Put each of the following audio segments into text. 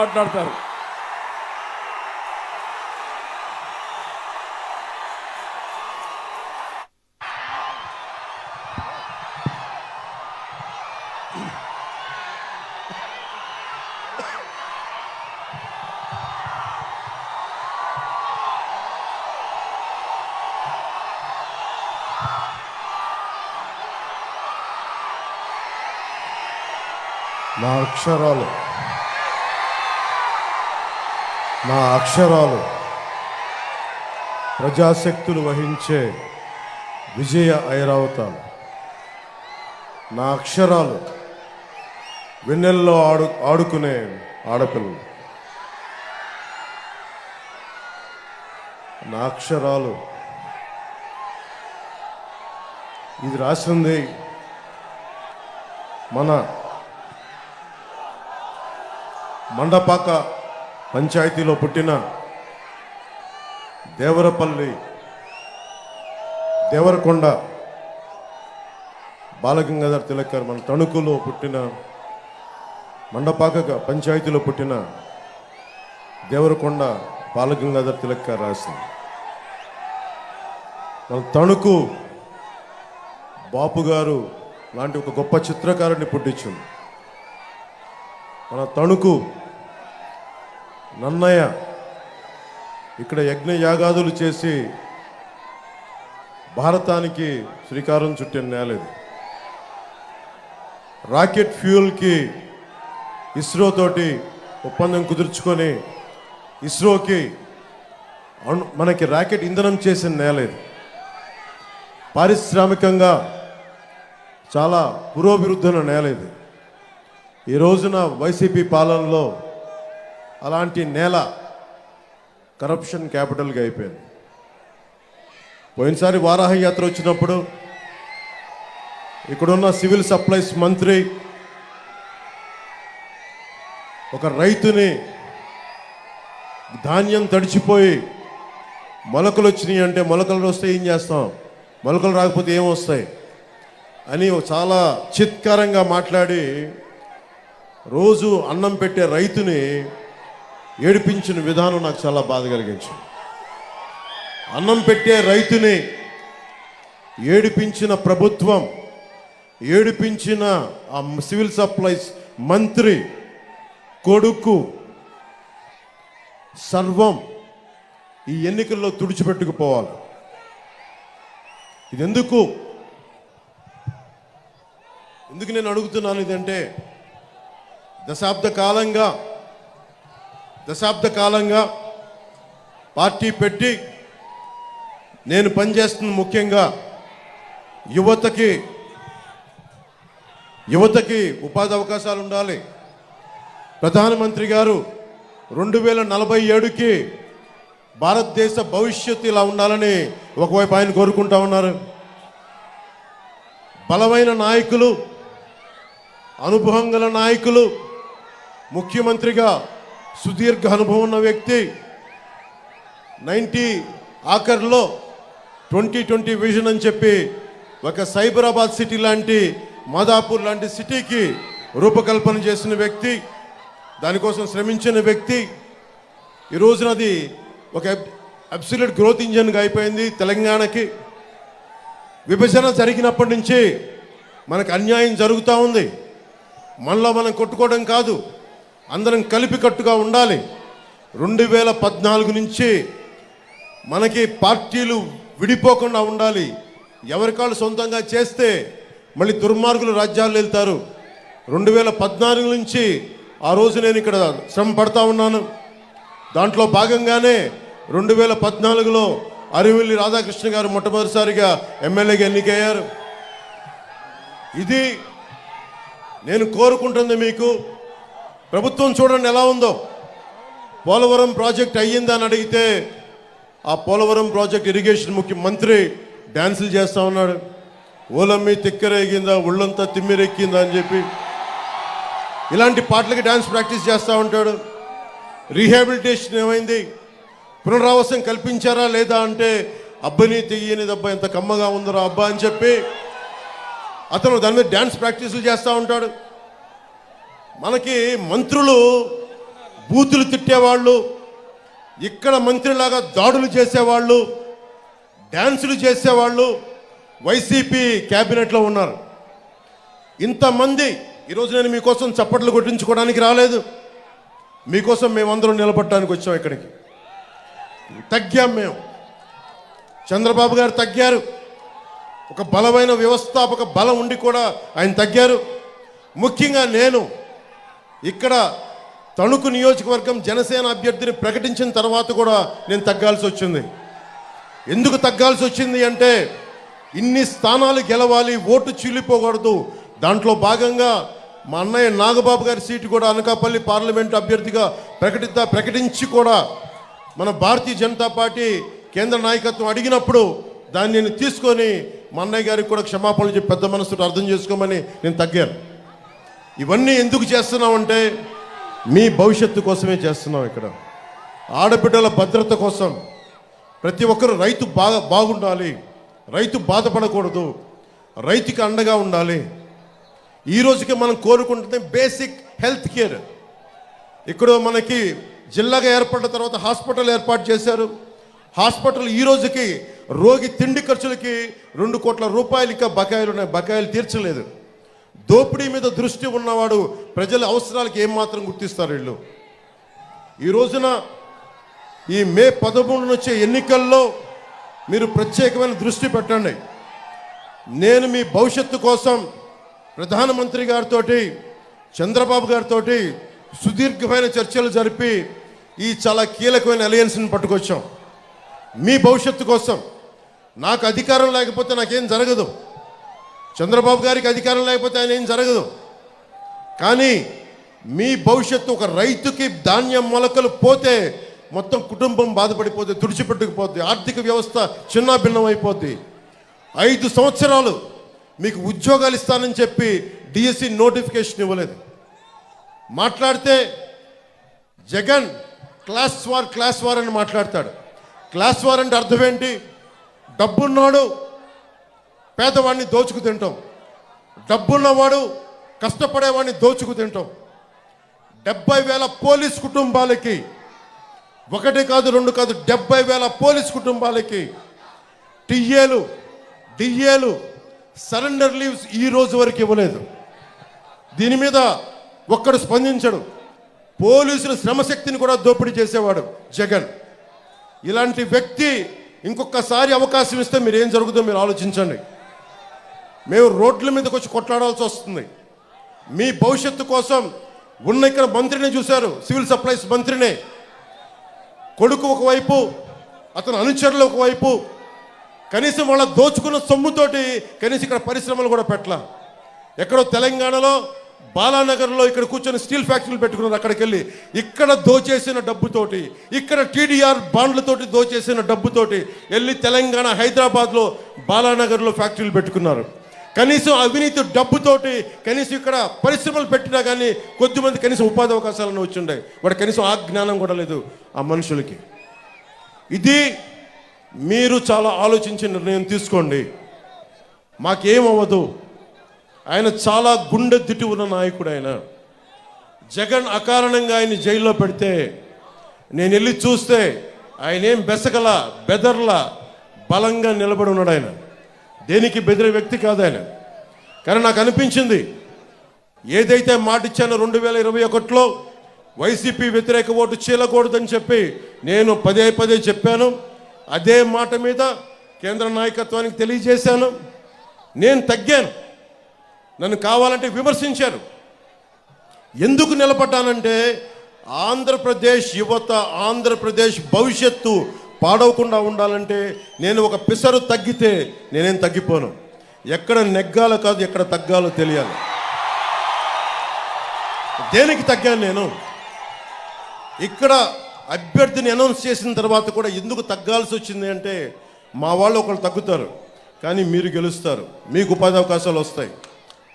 మాట్లాడతారు. నా అక్షరాలు. నా అక్షరాలు ప్రజాశక్తులు వహించే విజయ ఐరావతాలు. నా అక్షరాలు వెన్నెల్లో ఆడు ఆడుకునే ఆడపిల్లలు. నా అక్షరాలు ఇది రాసింది మన మండపాక పంచాయతీలో పుట్టిన దేవరపల్లి దేవరకొండ బాలగంగాధర్ తిలకర్ మన తణుకులో పుట్టిన మండపాక పంచాయతీలో పుట్టిన దేవరకొండ బాలగంగాధర్ తిలకర్ రాసింది మన తణుకు బాపు గారు లాంటి ఒక గొప్ప చిత్రకారుడిని పుట్టించింది మన తణుకు నన్నయ్య ఇక్కడ యజ్ఞ యాగాదులు చేసి భారతానికి శ్రీకారం చుట్టిన నేల ఇది రాకెట్ ఫ్యూయల్కి ఇస్రో తోటి ఒప్పందం కుదుర్చుకొని ఇస్రోకి మనకి రాకెట్ ఇంధనం చేసిన నేల ఇది పారిశ్రామికంగా చాలా పురోభివృద్ధుల నేల ఇది ఈ రోజున వైసీపీ పాలనలో అలాంటి నేల కరప్షన్ క్యాపిటల్గా అయిపోయింది. పోయినసారి వారాహ యాత్ర వచ్చినప్పుడు ఇక్కడున్న సివిల్ సప్లైస్ మంత్రి ఒక రైతుని ధాన్యం తడిచిపోయి మొలకలు వచ్చినాయి అంటే మొలకలు వస్తే ఏం చేస్తాం? మొలకలు రాకపోతే ఏం వస్తాయి? అని చాలా చిత్కారంగా మాట్లాడి రోజు అన్నం పెట్టే రైతుని ఏడిపించిన విధానం నాకు చాలా బాధ కలిగించింది. అన్నం పెట్టే రైతుని ఏడిపించిన ప్రభుత్వం ఏడిపించిన ఆ సివిల్ సప్లైస్ మంత్రి కొడుకు సర్వం ఈ ఎన్నికల్లో తుడిచిపెట్టుకుపోవాలి. ఇది ఎందుకు ఎందుకు నేను అడుగుతున్నాను ఇదంటే దశాబ్ద కాలంగా దశాబ్ద కాలంగా పార్టీ పెట్టి నేను పనిచేస్తున్న ముఖ్యంగా యువతకి యువతకి ఉపాధి అవకాశాలు ఉండాలి. ప్రధానమంత్రి గారు రెండు వేల నలభై ఏడుకి భారతదేశ భవిష్యత్తు ఇలా ఉండాలని ఒకవైపు ఆయన కోరుకుంటా ఉన్నారు. బలమైన నాయకులు అనుభవం గల నాయకులు ముఖ్యమంత్రిగా సుదీర్ఘ అనుభవం ఉన్న వ్యక్తి నైంటీ ఆఖరిలో ట్వంటీ ట్వంటీ విజన్ అని చెప్పి ఒక సైబరాబాద్ సిటీ లాంటి మాదాపూర్ లాంటి సిటీకి రూపకల్పన చేసిన వ్యక్తి దానికోసం శ్రమించిన వ్యక్తి. ఈ రోజున అది ఒక అబ్సల్యూట్ గ్రోత్ ఇంజన్గా అయిపోయింది తెలంగాణకి. విభజన జరిగినప్పటి నుంచి మనకు అన్యాయం జరుగుతూ ఉంది. మనలో మనం కొట్టుకోవడం కాదు. అందరం కలిపికట్టుగా ఉండాలి. రెండు వేల పద్నాలుగు నుంచి మనకి పార్టీలు విడిపోకుండా ఉండాలి. ఎవరికాళ్ళు సొంతంగా చేస్తే మళ్ళీ దుర్మార్గులు రాజ్యాలు వెళ్తారు. రెండు వేల పద్నాలుగు నుంచి ఆ రోజు నేను ఇక్కడ శ్రమ పడతా ఉన్నాను. దాంట్లో భాగంగానే రెండు వేల పద్నాలుగులో అరివిల్లి రాధాకృష్ణ గారు మొట్టమొదటిసారిగా ఎమ్మెల్యేగా ఎన్నికయ్యారు. ఇది నేను కోరుకుంటుంది మీకు. ప్రభుత్వం చూడండి ఎలా ఉందో. పోలవరం ప్రాజెక్ట్ అయ్యిందని అని అడిగితే ఆ పోలవరం ప్రాజెక్ట్ ఇరిగేషన్ ముఖ్యమంత్రి డ్యాన్సులు చేస్తూ ఉన్నాడు. ఓలమ్మి తిక్కరేగిందా ఒళ్ళంతా తిమ్మిరెక్కిందా అని చెప్పి. ఇలాంటి పాటలకి డ్యాన్స్ ప్రాక్టీస్ చేస్తూ ఉంటాడు. రీహాబిలిటేషన్ ఏమైంది? పునరావాసం కల్పించారా లేదా అంటే అబ్బని తెయ్యని దెబ్బ ఎంత కమ్మగా ఉందరా అబ్బా అని చెప్పి అతను దాని మీద డ్యాన్స్ ప్రాక్టీసులు చేస్తూ ఉంటాడు. మనకి మంత్రులు బూతులు తిట్టేవాళ్ళు ఇక్కడ మంత్రిలాగా దాడులు చేసేవాళ్ళు డ్యాన్సులు చేసేవాళ్ళు వైసీపీ క్యాబినెట్లో ఉన్నారు. ఇంతమంది ఈరోజు నేను మీకోసం చప్పట్లు కొట్టించుకోవడానికి రాలేదు. మీకోసం మేమందరం నిలబడటానికి వచ్చాం ఇక్కడికి. తగ్గాం మేము. చంద్రబాబు గారు తగ్గారు. ఒక బలమైన వ్యవస్థాపక బలం ఉండి కూడా ఆయన తగ్గారు. ముఖ్యంగా నేను ఇక్కడ తణుకు నియోజకవర్గం జనసేన అభ్యర్థిని ప్రకటించిన తర్వాత కూడా నేను తగ్గాల్సి వచ్చింది. ఎందుకు తగ్గాల్సి వచ్చింది అంటే ఇన్ని స్థానాలు గెలవాలి ఓటు చీలిపోకూడదు దాంట్లో భాగంగా మా అన్నయ్య నాగబాబు గారి సీటు కూడా అనకాపల్లి పార్లమెంట్ అభ్యర్థిగా ప్రకటిద్దా ప్రకటించి కూడా మన భారతీయ జనతా పార్టీ కేంద్ర నాయకత్వం అడిగినప్పుడు దాన్ని నేను తీసుకొని మా అన్నయ్య గారికి కూడా క్షమాపణలు చెప్పి పెద్ద మనసుతో అర్థం చేసుకోమని నేను తగ్గాను. ఇవన్నీ ఎందుకు చేస్తున్నామంటే మీ భవిష్యత్తు కోసమే చేస్తున్నాం ఇక్కడ. ఆడబిడ్డల భద్రత కోసం ప్రతి ఒక్కరు రైతు బాగా బాగుండాలి. రైతు బాధపడకూడదు. రైతుకి అండగా ఉండాలి. ఈ రోజుకి మనం కోరుకుంటుంది బేసిక్ హెల్త్ కేర్. ఇక్కడ మనకి జిల్లాగా ఏర్పడిన తర్వాత హాస్పిటల్ ఏర్పాటు చేశారు. హాస్పిటల్ ఈ రోజుకి రోగి తిండి ఖర్చులకి రెండు కోట్ల రూపాయలు ఇంకా బకాయిలు ఉన్నాయి బకాయిలు తీర్చలేదు. దోపిడీ మీద దృష్టి ఉన్నవాడు ప్రజల అవసరాలకి ఏమాత్రం గుర్తిస్తారు వీళ్ళు. ఈ రోజున ఈ మే పదమూడున వచ్చే ఎన్నికల్లో మీరు ప్రత్యేకమైన దృష్టి పెట్టండి. నేను మీ భవిష్యత్తు కోసం ప్రధానమంత్రి గారితో చంద్రబాబు గారితో సుదీర్ఘమైన చర్చలు జరిపి ఈ చాలా కీలకమైన అలయన్స్ని పట్టుకొచ్చాం. మీ భవిష్యత్తు కోసం. నాకు అధికారం లేకపోతే నాకేం జరగదు. చంద్రబాబు గారికి అధికారం లేకపోతే ఆయన ఏం జరగదు. కానీ మీ భవిష్యత్తు ఒక రైతుకి ధాన్యం మొలకలు పోతే మొత్తం కుటుంబం బాధపడిపోతే తుడిచిపెట్టుకుపోద్ది ఆర్థిక వ్యవస్థ చిన్నాభిన్నం అయిపోద్ది ఐదు సంవత్సరాలు మీకు ఉద్యోగాలు ఇస్తానని చెప్పి డిఎస్సి నోటిఫికేషన్ ఇవ్వలేదు. మాట్లాడితే Jagan class war class war అని మాట్లాడతాడు. క్లాస్ వార్ అంటే అర్థం ఏంటి? డబ్బున్నాడు పేదవాడిని దోచుకు తింటాం. డబ్బున్నవాడు కష్టపడేవాడిని దోచుకు తింటాం. డెబ్బై వేల పోలీస్ కుటుంబాలకి ఒకటి కాదు రెండు కాదు డెబ్బై వేల పోలీస్ కుటుంబాలకి టిఏలు డిఏలు సరెండర్ లీవ్స్ ఈ రోజు వరకు ఇవ్వలేదు. దీని మీద ఒక్కడు స్పందించడు. పోలీసుల శ్రమశక్తిని కూడా దోపిడీ చేసేవాడు జగన్. ఇలాంటి వ్యక్తి ఇంకొకసారి అవకాశం ఇస్తే మీరు ఏం జరుగుతుందో మీరు ఆలోచించండి. మేము రోడ్ల మీదకి వచ్చి కొట్లాడాల్సి వస్తుంది. మీ భవిష్యత్తు కోసం ఉన్న ఇక్కడ మంత్రిని చూశారు సివిల్ సప్లైస్ మంత్రినే. కొడుకు ఒకవైపు అతని అనుచరులు ఒకవైపు. కనీసం వాళ్ళ దోచుకున్న సొమ్ముతోటి కనీసం ఇక్కడ పరిశ్రమలు కూడా పెట్టలా. ఎక్కడో తెలంగాణలో బాలానగర్లో ఇక్కడ కూర్చొని స్టీల్ ఫ్యాక్టరీలు పెట్టుకున్నారు అక్కడికి వెళ్ళి ఇక్కడ దోచేసిన డబ్బుతోటి ఇక్కడ టీడీఆర్ బాండ్లతోటి దోచేసిన డబ్బుతోటి వెళ్ళి తెలంగాణ హైదరాబాద్లో బాలానగర్లో ఫ్యాక్టరీలు పెట్టుకున్నారు. కనీసం అవినీతి డబ్బుతోటి కనీసం ఇక్కడ పరిశ్రమలు పెట్టినా కానీ కొద్దిమంది కనీసం ఉపాధి అవకాశాలను వచ్చిండే వాడు కనీసం ఆ జ్ఞానం కూడా లేదు ఆ మనుషులకి. ఇది మీరు చాలా ఆలోచించి నిర్ణయం తీసుకోండి. మాకేమవ్వదు. ఆయన చాలా గుండె దిట్టి ఉన్న నాయకుడు ఆయన జగన్ అకారణంగా ఆయన జైల్లో పెడితే నేను వెళ్ళి చూస్తే ఆయన ఏం బెసగల బెదర్ల బలంగా నిలబడి ఉన్నాడు ఆయన. దేనికి బెదిరే వ్యక్తి కాదు ఆయన కానీ నాకు అనిపించింది ఏదైతే మాట ఇచ్చానో రెండు వేల ఇరవై ఒకటిలో వైసీపీ వ్యతిరేక ఓటు చీలకూడదని చెప్పి నేను పదే పదే చెప్పాను. అదే మాట మీద కేంద్ర నాయకత్వానికి తెలియజేశాను. నేను తగ్గాను. నన్ను కావాలంటే విమర్శించారు. ఎందుకు నిలబడ్డానంటే ఆంధ్రప్రదేశ్ యువత ఆంధ్రప్రదేశ్ భవిష్యత్తు పాడవకుండా ఉండాలంటే నేను ఒక పిసరు తగ్గితే నేనేం తగ్గిపోను. ఎక్కడ నెగ్గాలో కాదు ఎక్కడ తగ్గాలో తెలియాలి. దేనికి తగ్గాను నేను? ఇక్కడ అభ్యర్థిని అనౌన్స్ చేసిన తర్వాత కూడా ఎందుకు తగ్గాల్సి వచ్చింది అంటే మా వాళ్ళు ఒకళ్ళు తగ్గుతారు కానీ మీరు గెలుస్తారు. మీకు ఉపాధి అవకాశాలు వస్తాయి.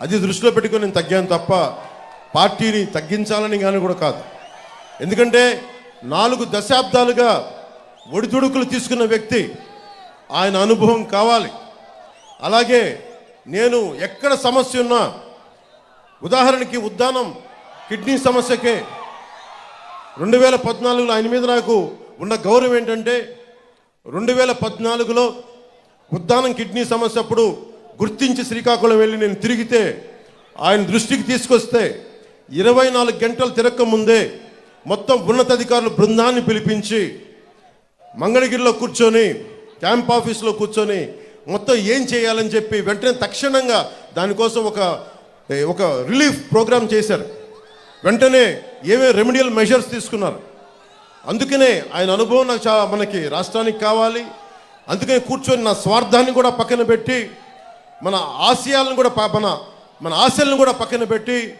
అది దృష్టిలో పెట్టుకొని నేను తగ్గాను తప్ప పార్టీని తగ్గించాలని కానీ కూడా కాదు. ఎందుకంటే నాలుగు దశాబ్దాలుగా ఒడిదుడుకులు తీసుకున్న వ్యక్తి. ఆయన అనుభవం కావాలి. అలాగే నేను ఎక్కడ సమస్య ఉన్నా ఉదాహరణకి ఉద్దానం కిడ్నీ సమస్యకే రెండు వేల పద్నాలుగులో ఆయన మీద నాకు ఉన్న గౌరవం ఏంటంటే రెండు వేల పద్నాలుగులో ఉద్దానం కిడ్నీ సమస్య అప్పుడు గుర్తించి శ్రీకాకుళం వెళ్ళి నేను తిరిగితే ఆయన దృష్టికి తీసుకొస్తే ఇరవై నాలుగు గంటలు తిరక్క ముందే మొత్తం ఉన్నతాధికారులు బృందాన్ని పిలిపించి మంగళగిరిలో కూర్చొని క్యాంప్ ఆఫీస్లో కూర్చొని మొత్తం ఏం చేయాలని చెప్పి వెంటనే తక్షణంగా దానికోసం ఒక ఒక రిలీఫ్ ప్రోగ్రామ్ చేశారు. వెంటనే ఏమేమి రెమెడియల్ మెషర్స్ తీసుకున్నారు. అందుకనే ఆయన అనుభవం నాకు చాలా మనకి రాష్ట్రానికి కావాలి. అందుకని కూర్చొని నా స్వార్థాన్ని కూడా పక్కన పెట్టి మన ఆశయాలను కూడా మన మన ఆశలను కూడా పక్కన పెట్టి